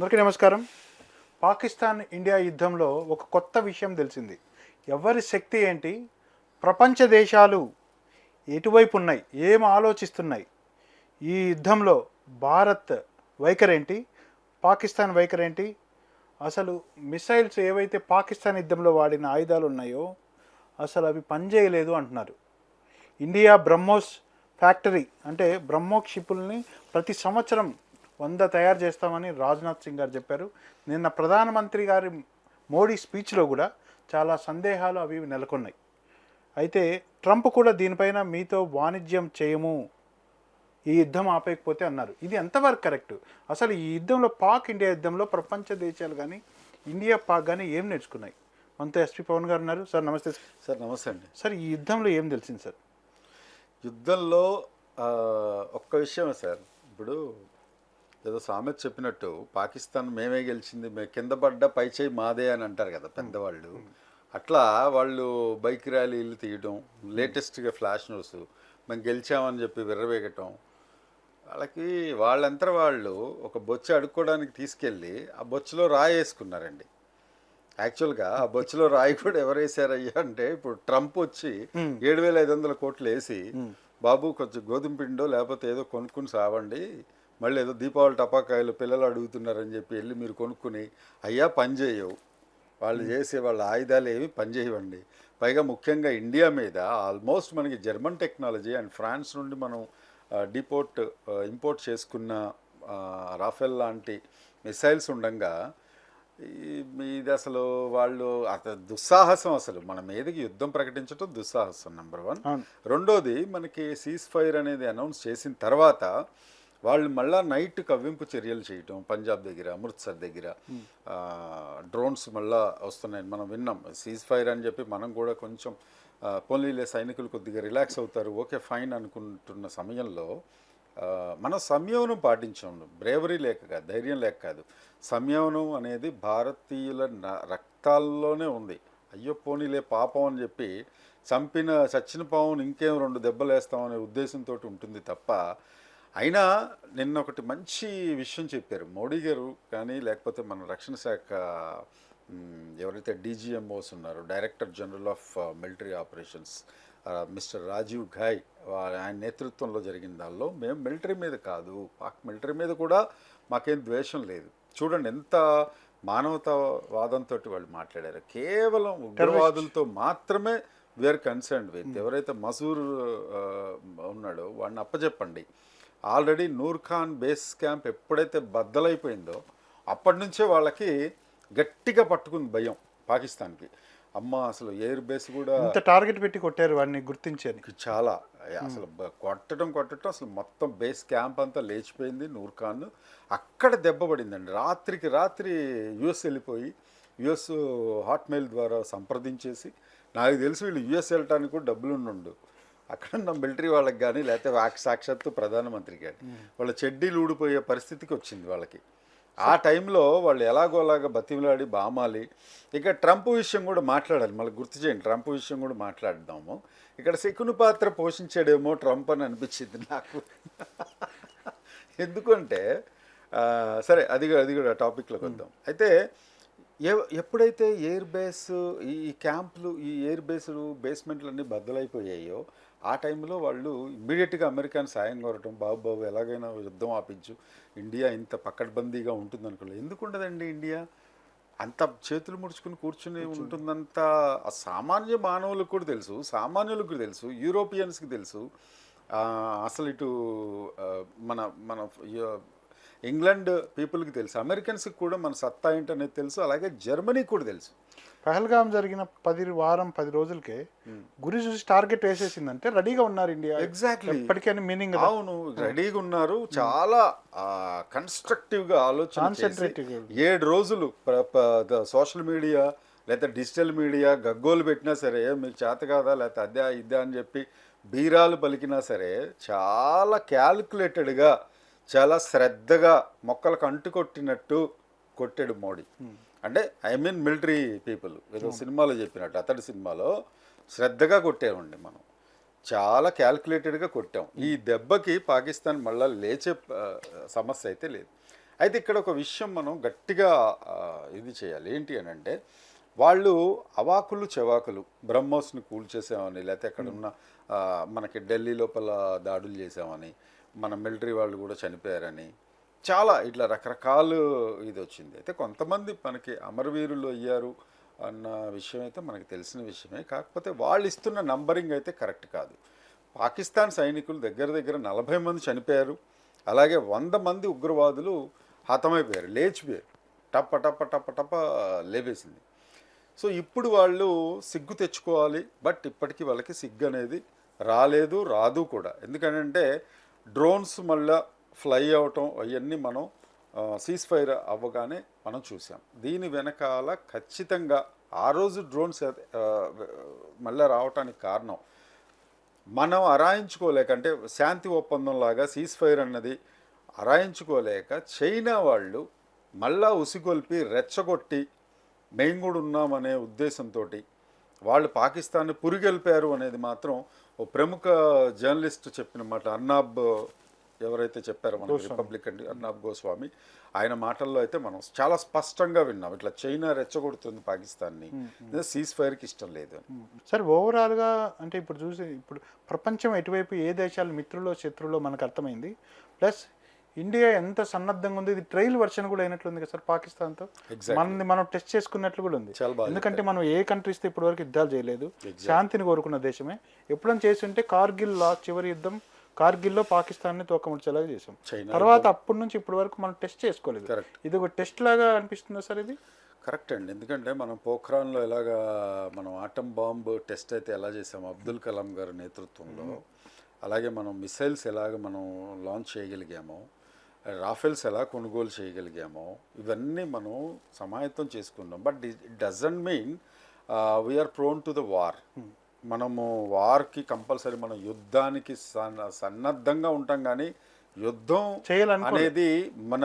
అందరికీ నమస్కారం. పాకిస్తాన్ ఇండియా యుద్ధంలో ఒక కొత్త విషయం తెలిసింది. ఎవరి శక్తి ఏంటి? ప్రపంచ దేశాలు ఎటువైపు ఉన్నాయి? ఏం ఆలోచిస్తున్నాయి? ఈ యుద్ధంలో భారత్ వైఖరేంటి? పాకిస్తాన్ వైఖరేంటి? అసలు మిసైల్స్ ఏవైతే పాకిస్తాన్ యుద్ధంలో వాడిన ఆయుధాలు ఉన్నాయో అసలు అవి పనిచేయలేదు అంటున్నారు. ఇండియా బ్రహ్మోస్ ఫ్యాక్టరీ అంటే బ్రహ్మోస్ క్షిపుల్ని ప్రతి సంవత్సరం వంద తయారు చేస్తామని రాజ్నాథ్ సింగ్ గారు చెప్పారు. నిన్న ప్రధానమంత్రి గారి మోడీ స్పీచ్లో కూడా చాలా సందేహాలు అవి నెలకొన్నాయి. అయితే ట్రంప్ కూడా దీనిపైన మీతో వాణిజ్యం చేయము ఈ యుద్ధం ఆపేయకపోతే అన్నారు. ఇది ఎంతవరకు కరెక్ట్? అసలు ఈ యుద్ధంలో పాక్ ఇండియా యుద్ధంలో ప్రపంచ దేశాలు కానీ ఇండియా పాక్ కానీ ఏం నేర్చుకున్నాయి? మనతో ఎస్పీ పవన్ గారు ఉన్నారు. సార్ నమస్తే. సార్. నమస్తే అండి. సార్ ఈ యుద్ధంలో ఏం తెలిసింది సార్? యుద్ధంలో ఒక్క విషయమే సార్. ఇప్పుడు ఏదో సామెత చెప్పినట్టు పాకిస్తాన్ మేమే గెలిచింది మే కింద పడ్డ పై చేయి మాదే అని అంటారు కదా పెద్దవాళ్ళు. అట్లా వాళ్ళు బైక్ ర్యాలీలు తీయడం లేటెస్ట్గా ఫ్లాష్ న్యూస్ మేము గెలిచామని చెప్పి విర్రవేగటం వాళ్ళకి వాళ్ళంతా వాళ్ళు ఒక బొచ్చు అడుక్కోవడానికి తీసుకెళ్ళి ఆ బొచ్చులో రాయి వేసుకున్నారండి. యాక్చువల్గా ఆ బొచ్చులో రాయి కూడా ఎవరు వేసారయ్యా అంటే ఇప్పుడు ట్రంప్ వచ్చి ఏడు వేల ఐదు వందల కోట్లు వేసి బాబు కొంచెం గోధుమ పిండో లేకపోతే ఏదో కొనుక్కుని సావండి మళ్ళీ ఏదో దీపావళి టపాకాయలు పిల్లలు అడుగుతున్నారని చెప్పి వెళ్ళి మీరు కొనుక్కుని అయ్యా పని చేయవు. వాళ్ళు చేసే వాళ్ళ ఆయుధాలు ఏవి పనిచేయవండి పైగా ముఖ్యంగా ఇండియా మీద ఆల్మోస్ట్ మనకి జర్మన్ టెక్నాలజీ అండ్ ఫ్రాన్స్ నుండి మనం డిపోర్ట్ ఇంపోర్ట్ చేసుకున్న రాఫెల్ లాంటి మిసైల్స్ ఉండగా ఇది అసలు వాళ్ళు అత దుస్సాహసం అసలు. మన మీదకి యుద్ధం ప్రకటించడం దుస్సాహసం నెంబర్ వన్. రెండోది మనకి సీజ్ ఫైర్ అనేది అనౌన్స్ చేసిన తర్వాత వాళ్ళు మళ్ళా నైట్ కవ్వింపు చర్యలు చేయటం పంజాబ్ దగ్గర అమృత్సర్ దగ్గర డ్రోన్స్ మళ్ళా వస్తున్నాయి. మనం విన్నాం సీజ్ ఫైర్ అని చెప్పి మనం కూడా కొంచెం ఆ, పోనీలే సైనికులు కొద్దిగా రిలాక్స్ అవుతారు ఓకే ఫైన్ అనుకుంటున్న సమయంలో మనం సంయమనం పాటించాం బ్రేవరీ లేక కాదు ధైర్యం లేక కాదు. సంయమనం అనేది భారతీయుల రక్తాల్లోనే ఉంది. అయ్యో పోనీలే పాపం అని చెప్పి చంపిన చచ్చిన పావును ఇంకేం రెండు దెబ్బలు వేస్తామనే ఉద్దేశంతో ఉంటుంది తప్ప అయినా నిన్న ఒకటి మంచి విషయం చెప్పారు. మోడీ గారు కానీ లేకపోతే మన రక్షణ శాఖ ఎవరైతే డీజీఎంఓస్ ఉన్నారో director general of military operations mister Rajiv Ghai ఆయన నేతృత్వంలో జరిగిన దానిలో మేము మిలిటరీ మీద కాదు పాక్ మిలిటరీ మీద కూడా మాకేం ద్వేషం లేదు. చూడండి ఎంత మానవతావాదంతో వాళ్ళు మాట్లాడారు. కేవలం ఉగ్రవాదులతో మాత్రమే వీఆర్ కన్సర్న్డ్ విత్. ఎవరైతే మసూర్ ఉన్నాడో వాడిని అప్పచెప్పండి already Nur Khan base camp ఎప్పుడైతే బద్దలైపోయిందో అప్పటి నుంచే వాళ్ళకి గట్టిగా పట్టుకుంది భయం పాకిస్తాన్కి. అమ్మ అసలు ఎయిర్ బేస్ కూడా ఇంత టార్గెట్ పెట్టి కొట్టారు వాడిని గుర్తించని చాలా. అసలు కొట్టడం కొట్టడం అసలు మొత్తం బేస్ క్యాంప్ అంతా లేచిపోయింది నూర్ ఖాన్ అక్కడ దెబ్బ పడిందండి. రాత్రికి రాత్రి యుఎస్ వెళ్ళిపోయి యుఎస్ హాట్మెయిల్ ద్వారా సంప్రదించేసి నాకు తెలిసి వీళ్ళు యుఎస్ వెళ్ళటానికి కూడా డబ్బులు ఉండు అక్కడ ఉన్న మిలిటరీ వాళ్ళకి కానీ లేకపోతే వాక్ సాక్షాత్తు ప్రధానమంత్రి కానీ వాళ్ళ చెడ్డీలు ఊడిపోయే పరిస్థితికి వచ్చింది వాళ్ళకి. ఆ టైంలో వాళ్ళు ఎలాగోలాగా బతిమలాడి బామాలి. ఇక ట్రంప్ విషయం కూడా మాట్లాడాలి. మళ్ళీ గుర్తు చేయండి ట్రంప్ విషయం కూడా మాట్లాడదాము. ఇక్కడ శకుని పాత్ర పోషించాడేమో ట్రంప్ అని అనిపించింది నాకు. ఎందుకంటే సరే అది అది కూడా టాపిక్లోకి వద్దాం. అయితే ఎ- ఎప్పుడైతే ఎయిర్ బేస్ ఈ క్యాంపులు ఈ ఎయిర్ బేసులు బేస్మెంట్లు అన్నీ బద్దలైపోయాయో ఆ టైంలో వాళ్ళు ఇమ్మీడియట్గా అమెరికాని సాయం కోరటం బాబు బాబు ఎలాగైనా యుద్ధం ఆపించు ఇండియా ఇంత పకడ్బందీగా ఉంటుంది అనుకోలేదు ఎందుకు ఉండదండి ఇండియా? అంత చేతులు ముడుచుకుని కూర్చుని ఉంటుందంత ఆ సామాన్య మానవులకు కూడా తెలుసు సామాన్యులకు కూడా తెలుసు యూరోపియన్స్కి తెలుసు. అసలు ఇటు మన మన ఇంగ్లాండ్ పీపుల్కి తెలుసు అమెరికన్స్కి కూడా మన సత్తా ఏంటనేది తెలుసు అలాగే జర్మనీకి కూడా తెలుసు. పహల్గాం జరిగిన పది వారం పది రోజులకే గురి చూసి టార్గెట్ వేసేసిందంటే రెడీగా ఉన్నారు ఇండియా. ఎగ్జాక్ట్లీ మీనింగ్ అవును రెడీగా ఉన్నారు. చాలా కన్స్ట్రక్టివ్గా ఆలోచన. ఏడు రోజులు సోషల్ మీడియా లేదా డిజిటల్ మీడియా గగ్గోలు పెట్టినా సరే మీకు చేత కాదా లేకపోతే అదే ఇదే అని చెప్పి బీరాలు పలికినా సరే చాలా క్యాల్కులేటెడ్గా చాలా శ్రద్ధగా మొక్కలకు అంటుకొట్టినట్టు కొట్టాడు మోడీ. అంటే ఐ మీన్ మిలిటరీ పీపుల్ ఏదో సినిమాలో చెప్పినట్టు అతడి సినిమాలో శ్రద్ధగా కొట్టేవండి మనం. చాలా క్యాల్కులేటెడ్గా కొట్టాం. ఈ దెబ్బకి పాకిస్తాన్ మళ్ళా లేచే సమస్య అయితే లేదు. అయితే ఇక్కడ ఒక విషయం మనం గట్టిగా ఇది చేయాలి. ఏంటి అని అంటే వాళ్ళు అవాకులు చెవాకులు బ్రహ్మోస్ని కూల్చేసామని లేకపోతే అక్కడ ఉన్న ఆ, మనకి ఢిల్లీ లోపల దాడులు చేసామని మన మిలిటరీ వాళ్ళు కూడా చనిపోయారని చాలా ఇట్లా రకరకాలు ఇది వచ్చింది అయితే కొంతమంది మనకి అమరవీరులు అయ్యారు అన్న విషయం అయితే మనకి తెలిసిన విషయమే. కాకపోతే వాళ్ళు ఇస్తున్న నంబరింగ్ అయితే కరెక్ట్ కాదు. పాకిస్తాన్ సైనికులు దగ్గర దగ్గర నలభై మంది చనిపోయారు. అలాగే వంద మంది ఉగ్రవాదులు హతమైపోయారు లేచిపోయారు. టప్ప టప్ప టప్ప టప్ప లేవేసింది సో ఇప్పుడు వాళ్ళు సిగ్గు తెచ్చుకోవాలి. బట్ ఇప్పటికీ వాళ్ళకి సిగ్గు అనేది రాలేదు రాదు కూడా. ఎందుకంటే డ్రోన్స్ మళ్ళీ ఫ్లై అవటం అవన్నీ మనం సీజ్ ఫైర్ అవ్వగానే మనం చూసాం దీని వెనకాల ఖచ్చితంగా ఆ రోజు డ్రోన్స్ మళ్ళీ రావటానికి కారణం మనం అరాయించుకోలేక అంటే శాంతి ఒప్పందం లాగా సీజ్ ఫైర్ అన్నది అరాయించుకోలేక చైనా వాళ్ళు మళ్ళా ఉసిగొల్పి రెచ్చగొట్టి మేము కూడా ఉన్నామనే ఉద్దేశంతో వాళ్ళు పాకిస్తాన్ని పురిగెలిపారు అనేది మాత్రం ఓ ప్రముఖ జర్నలిస్ట్ చెప్పిన మాట అర్నాబ్ ఎవరైతే చెప్పారో మన రిపబ్లిక్ అండి అర్నాబ్ గోస్వామి ఆయన మాటల్లో అయితే మనం చాలా స్పష్టంగా విన్నాం. ఇట్లా చైనా రెచ్చగొడుతుంది పాకిస్తాన్ని. సీజ్ ఫైర్కి ఇష్టం లేదు. సార్ ఓవరాల్గా అంటే ఇప్పుడు చూసి ఇప్పుడు ప్రపంచం ఎటువైపు ఏ దేశాలు మిత్రులో శత్రులో మనకు అర్థమైంది? ప్లస్ ఇండియా ఎంత సన్నద్ధంగా ఉంది ఇది ట్రైల్ వర్షన్ కూడా అయినట్లుంది కదా సార్ పాకిస్తాన్తో. మనది మనం టెస్ట్ చేసుకున్నట్లు కూడా ఉంది. ఎందుకంటే మనం ఏ కంట్రీస్తో ఇప్పటి వరకు యుద్ధాలు చేయలేదు. శాంతిని కోరుకున్న దేశమే. ఎప్పుడైనా చేసి ఉంటే కార్గిల్ లా చివరి యుద్ధం కార్గిల్లో పాకిస్తాన్ని తోకముడిచేలాగా చేసాం చైనా తర్వాత అప్పటి నుంచి ఇప్పటి వరకు మనం టెస్ట్ చేసుకోలేదు. ఇది ఒక టెస్ట్ లాగా అనిపిస్తుందా సార్ ఇది? కరెక్ట్ అండి. ఎందుకంటే మనం పోఖ్రాన్లో ఎలాగా మనం ఆటం బాంబ్ టెస్ట్ అయితే ఎలా చేసాము అబ్దుల్ కలాం గారి నేతృత్వంలో అలాగే మనం మిసైల్స్ ఎలాగ మనం లాంచ్ చేయగలిగామో రాఫెల్స్ ఎలా కొనుగోలు చేయగలిగామో ఇవన్నీ మనం సమాయత్తం చేసుకున్నాం but it doesn't mean we are prone to the war మనము వార్కి కంపల్సరీ మనం యుద్ధానికి సన్న సన్నద్ధంగా ఉంటాం కానీ యుద్ధం చేయాలనుకో అనేది మన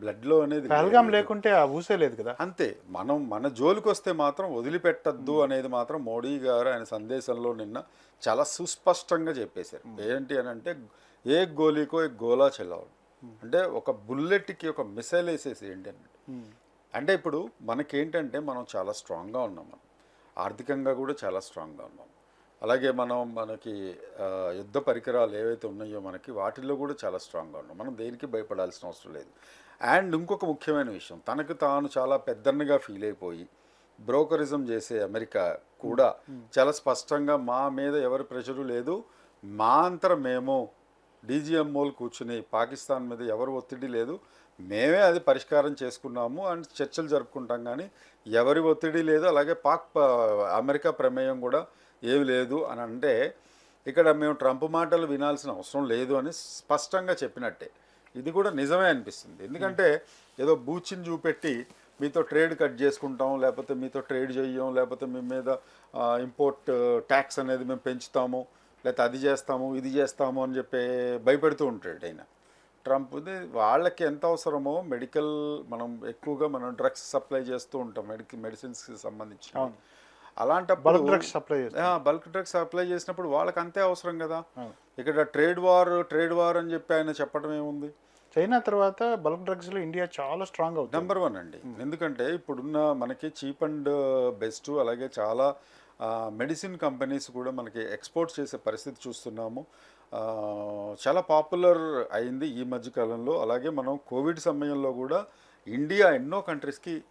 బ్లడ్లో అనేది. పహల్గాం లేకుంటే ఆ ఊసే లేదు కదా. అంతే. మనం మన జోలికి వస్తే మాత్రం వదిలిపెట్టద్దు అనేది మాత్రం మోడీ గారు ఆయన సందేశంలో నిన్న చాలా సుస్పష్టంగా చెప్పేశారు. ఏంటి అని అంటే ఏ గోలీకో ఏ గోలా చెల్లవాడు అంటే ఒక బుల్లెట్కి ఒక మిసైల్ వేసేసి ఏంటి అంటే ఇప్పుడు మనకేంటంటే మనం చాలా స్ట్రాంగ్గా ఉన్నాం మనం. ఆర్థికంగా కూడా చాలా స్ట్రాంగ్గా ఉన్నాం. అలాగే మనం మనకి యుద్ధ పరికరాలు ఏవైతే ఉన్నాయో మనకి వాటిల్లో కూడా చాలా స్ట్రాంగ్గా ఉన్నాం. మనం దేనికి భయపడాల్సిన అవసరం లేదు. అండ్ ఇంకొక ముఖ్యమైన విషయం తనకు తాను చాలా పెద్దన్నగా ఫీల్ అయిపోయి బ్రోకరిజం చేసే అమెరికా కూడా చాలా స్పష్టంగా మా మీద ఎవరి ప్రెషరు లేదు. మా అంతరం మేము డీజీఎంఓలు కూర్చుని పాకిస్తాన్ మీద ఎవరు ఒత్తిడి లేదు. మేమే అది పరిష్కారం చేసుకున్నాము అండ్ చర్చలు జరుపుకుంటాం కానీ ఎవరి ఒత్తిడి లేదు. అలాగే పాక్ అమెరికా ప్రమేయం కూడా ఏమి లేదు అని అంటే ఇక్కడ మేము ట్రంప్ మాటలు వినాల్సిన అవసరం లేదు అని స్పష్టంగా చెప్పినట్టే. ఇది కూడా నిజమే అనిపిస్తుంది. ఎందుకంటే ఏదో బూచిని చూపెట్టి మీతో ట్రేడ్ కట్ చేసుకుంటాం లేకపోతే మీతో ట్రేడ్ చేయం లేకపోతే మీ మీద ఇంపోర్ట్ ట్యాక్స్ అనేది మేము పెంచుతాము లేకపోతే అది చేస్తాము ఇది చేస్తాము అని చెప్పి భయపెడుతూ ఉంటాడు ఆయన. ట్రంప్ది వాళ్ళకి ఎంత అవసరమో మెడికల్ మనం ఎక్కువగా మనం డ్రగ్స్ సప్లై చేస్తూ ఉంటాం మెడికల్ మెడిసిన్స్కి సంబంధించి. అలాంటప్పుడు bulk drugs supply bulk drugs apply చేసినప్పుడు వాళ్ళకి అంతే అవసరం కదా. ఇక్కడ ట్రేడ్ వార్ ట్రేడ్ వార్ అని చెప్పి ఆయన చెప్పడం ఏముంది? చైనా తర్వాత బల్క్ డ్రగ్స్లో ఇండియా చాలా స్ట్రాంగ్ అవుతుంది. నెంబర్ వన్ అండి. ఎందుకంటే ఇప్పుడున్న మనకి చీప్ అండ్ బెస్ట్ అలాగే చాలా మెడిసిన్ కంపెనీస్ కూడా మనకి ఎక్స్పోర్ట్ చేసే పరిస్థితి చూస్తున్నాము. చాలా పాపులర్ అయింది ఈ మధ్య కాలంలో. అలాగే మనం కోవిడ్ సమయంలో కూడా ఇండియా ఎన్నో కంట్రీస్కి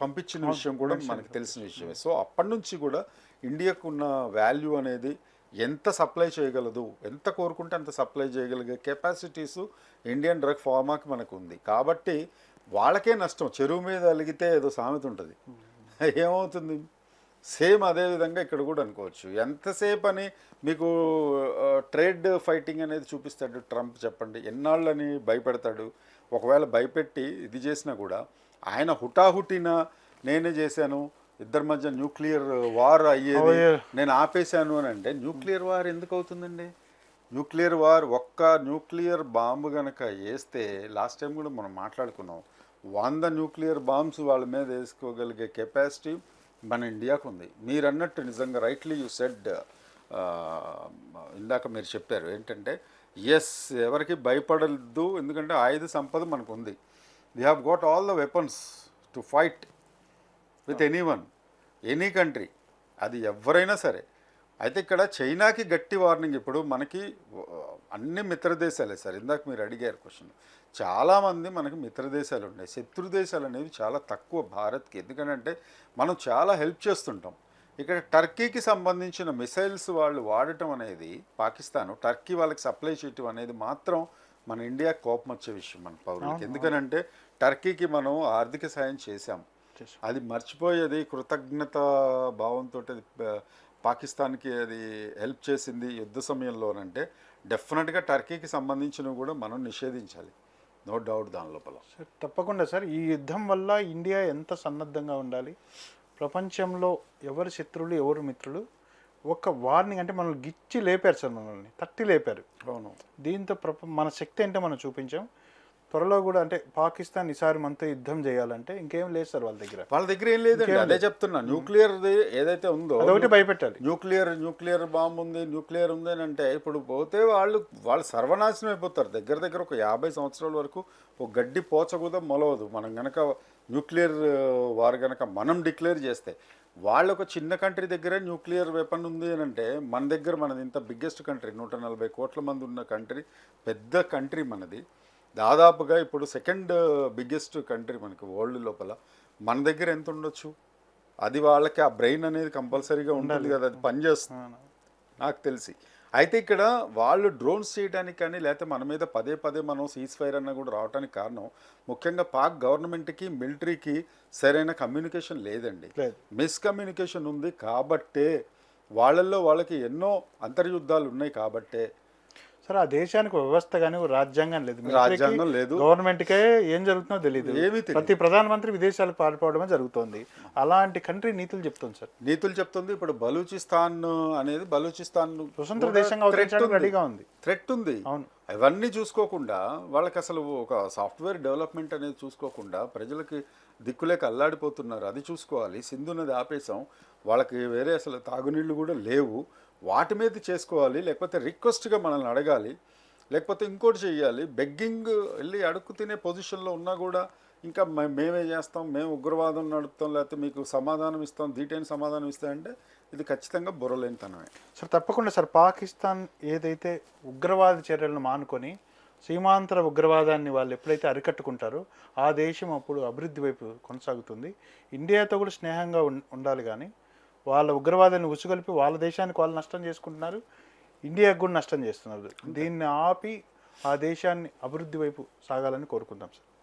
పంపించిన విషయం కూడా మనకి తెలిసిన విషయమే. సో అప్పటి నుంచి కూడా ఇండియాకు ఉన్న వాల్యూ అనేది ఎంత సప్లై చేయగలదు ఎంత కోరుకుంటే అంత సప్లై చేయగలిగే కెపాసిటీస్ ఇండియన్ డ్రగ్ ఫార్మాకి మనకు ఉంది. కాబట్టి వాళ్ళకే నష్టం. చెరువు మీద అలిగితే ఏదో సామెత ఉంటుంది. ఏమవుతుంది? సేమ్ అదే విధంగా ఇక్కడ కూడా అనుకోవచ్చు. ఎంతసేపు అని మీకు ట్రేడ్ ఫైటింగ్ అనేది చూపిస్తాడు ట్రంప్ చెప్పండి. ఎన్నాళ్ళని భయపెడతాడు? ఒకవేళ భయపెట్టి ఇది చేసినా కూడా ఆయన హుటాహుటిన నేనే చేశాను ఇద్దరి మధ్య న్యూక్లియర్ వార్ అయ్యేది అయ్యే. నేను ఆపేశాను అని అంటే న్యూక్లియర్ వార్ ఎందుకు అవుతుందండి? న్యూక్లియర్ వార్ ఒక్క న్యూక్లియర్ బాంబు గనక వేస్తే లాస్ట్ టైం కూడా మనం మాట్లాడుకున్నాం వంద న్యూక్లియర్ బాంబ్స్ వాళ్ళ మీద వేసుకోగలిగే కెపాసిటీ మన ఇండియాకు ఉంది. మీరు అన్నట్టు నిజంగా రైట్లీ యూ సెడ్ ఇందాక మీరు చెప్పారు ఏంటంటే ఎస్ ఎవరికి భయపడద్దు ఎందుకంటే ఆయుధ సంపద మనకు ఉంది they have got all the weapons to fight with any one any country అది ఎవరైనా సరే. అయితే ఇక్కడ చైనాకి గట్టి వార్నింగ్ ఇప్పుడు మనకి ఆ, అన్ని మిత్ర దేశాలే సార్. ఇందాక మీరు అడిగారు క్వశ్చన్ చాలామంది మనకి మిత్ర దేశాలు ఉన్నాయి శత్రు దేశాలు అనేవి చాలా తక్కువ భారత్కి. ఎందుకంటే మనం చాలా హెల్ప్ చేస్తుంటాం. ఇక్కడ టర్కీకి సంబంధించిన మిసైల్స్ వాళ్ళు వాడటం అనేది పాకిస్తాన్ టర్కీ వాళ్ళకి సప్లై చేయటం అనేది మాత్రం మన ఇండియా కోపం వచ్చే విషయం మన పౌరులకి. ఎందుకనంటే టర్కీకి మనం ఆర్థిక సాయం చేశాం. చేశాం. అది మర్చిపోయేది కృతజ్ఞత భావంతో పాకిస్తాన్కి అది హెల్ప్ చేసింది యుద్ధ సమయంలోనంటే డెఫినెట్గా టర్కీకి సంబంధించినవి కూడా మనం నిషేధించాలి. నో డౌట్ దాని లోపల. సార్ తప్పకుండా సార్ ఈ యుద్ధం వల్ల ఇండియా ఎంత సన్నద్ధంగా ఉండాలి? ప్రపంచంలో ఎవరు శత్రువులు ఎవరు మిత్రులు? ఒక వార్నింగ్ అంటే మనల్ని గిచ్చి లేపారు సార్ మనల్ని. తట్టి లేపారు. అవును. దీంతో ప్రప మన శక్తి ఏంటో మనం చూపించాం. త్వరలో కూడా అంటే పాకిస్తాన్ ఈసారి మనతో యుద్ధం చేయాలంటే ఇంకేం లేదు సార్ వాళ్ళ దగ్గర. వాళ్ళ దగ్గర ఏం లేదండి అదే చెప్తున్నా. న్యూక్లియర్ ఏదైతే ఉందో అదొకటి భయపెట్టాలి. న్యూక్లియర్ న్యూక్లియర్ బాంబు ఉంది న్యూక్లియర్ ఉంది అని అంటే ఇప్పుడు పోతే వాళ్ళు వాళ్ళు సర్వనాశనం అయిపోతారు. దగ్గర దగ్గర ఒక యాభై సంవత్సరాల వరకు ఒక గడ్డి పోచ కూడా మొలవదు. మనం గనక న్యూక్లియర్ వారు గనక మనం డిక్లేర్ చేస్తే వాళ్ళ ఒక చిన్న కంట్రీ దగ్గర న్యూక్లియర్ వెపన్ ఉంది అని అంటే మన దగ్గర మనది ఇంత బిగ్గెస్ట్ కంట్రీ నూట నలభై కోట్ల మంది ఉన్న కంట్రీ పెద్ద కంట్రీ మనది. దాదాపుగా ఇప్పుడు సెకండ్ బిగ్గెస్ట్ కంట్రీ మనకి వరల్డ్ లోపల మన దగ్గర ఎంత ఉండొచ్చు? అది వాళ్ళకి ఆ బ్రెయిన్ అనేది కంపల్సరీగా ఉంటుంది కదా అది పనిచేస్తుంది నాకు తెలిసి. అయితే ఇక్కడ వాళ్ళు డ్రోన్స్ చేయడానికి కానీ లేకపోతే మన మీద పదే పదే మనం సీజ్ ఫైర్ అన్న కూడా రావడానికి కారణం ముఖ్యంగా పాక్ గవర్నమెంట్కి మిలిటరీకి సరైన కమ్యూనికేషన్ లేదండి. లేదు. మిస్కమ్యూనికేషన్ ఉంది కాబట్టే వాళ్ళల్లో వాళ్ళకి ఎన్నో అంతర్యుద్ధాలు ఉన్నాయి కాబట్టే సార్ ఆ దేశానికి వ్యవస్థ కానీ రాజ్యాంగం లేదు. రాజ్యాంగం లేదు. గవర్నమెంట్కే ఏం జరుగుతుందో తెలియదు ఏమీ. ప్రతి ప్రధానమంత్రి విదేశాలకు పారిపోవడమే జరుగుతోంది. అలాంటి కంట్రీ నీతులు చెప్తుంది సార్. నీతులు చెప్తుంది. ఇప్పుడు బలూచిస్తాన్ అనేది బలూచిస్తాన్ స్వతంత్ర దేశంగా రెడీగా ఉంది. థ్రెట్ ఉంది. అవును. అవన్నీ చూసుకోకుండా వాళ్ళకి అసలు ఒక సాఫ్ట్వేర్ డెవలప్మెంట్ అనేది చూసుకోకుండా ప్రజలకి దిక్కులేక అల్లాడిపోతున్నారు. అది చూసుకోవాలి. సింధు నది ఆపేసాం వాళ్ళకి వేరే అసలు తాగునీళ్ళు కూడా లేవు. వాటి మీద చేసుకోవాలి లేకపోతే రిక్వెస్ట్గా మనల్ని అడగాలి లేకపోతే ఇంకోటి చేయాలి బెగ్గింగ్ వెళ్ళి అడుక్కు తినే పొజిషన్లో ఉన్నా కూడా ఇంకా మే- మేమే చేస్తాం? మేము ఉగ్రవాదం నడుపుతాం లేకపోతే మీకు సమాధానం ఇస్తాం దీటైన సమాధానం ఇస్తాయంటే ఇది ఖచ్చితంగా బుర్రలేనితనమే. సార్ తప్పకుండా సార్. పాకిస్తాన్ ఏదైతే ఉగ్రవాద చర్యలను మానుకొని సీమాంతర ఉగ్రవాదాన్ని వాళ్ళు ఎప్పుడైతే అరికట్టుకుంటారో ఆ దేశం అప్పుడు అభివృద్ధి వైపు కొనసాగుతుంది. ఇండియాతో కూడా స్నేహంగా ఉం- ఉండాలి కానీ వాళ్ళ ఉగ్రవాదాన్ని ఉసుగొలిపి వాళ్ళ దేశానికి వాళ్ళు నష్టం చేసుకుంటున్నారు. ఇండియాకు కూడా నష్టం చేస్తున్నారు. దీన్ని ఆపి ఆ దేశాన్ని అభివృద్ధి వైపు సాగాలని కోరుకుందాం సార్.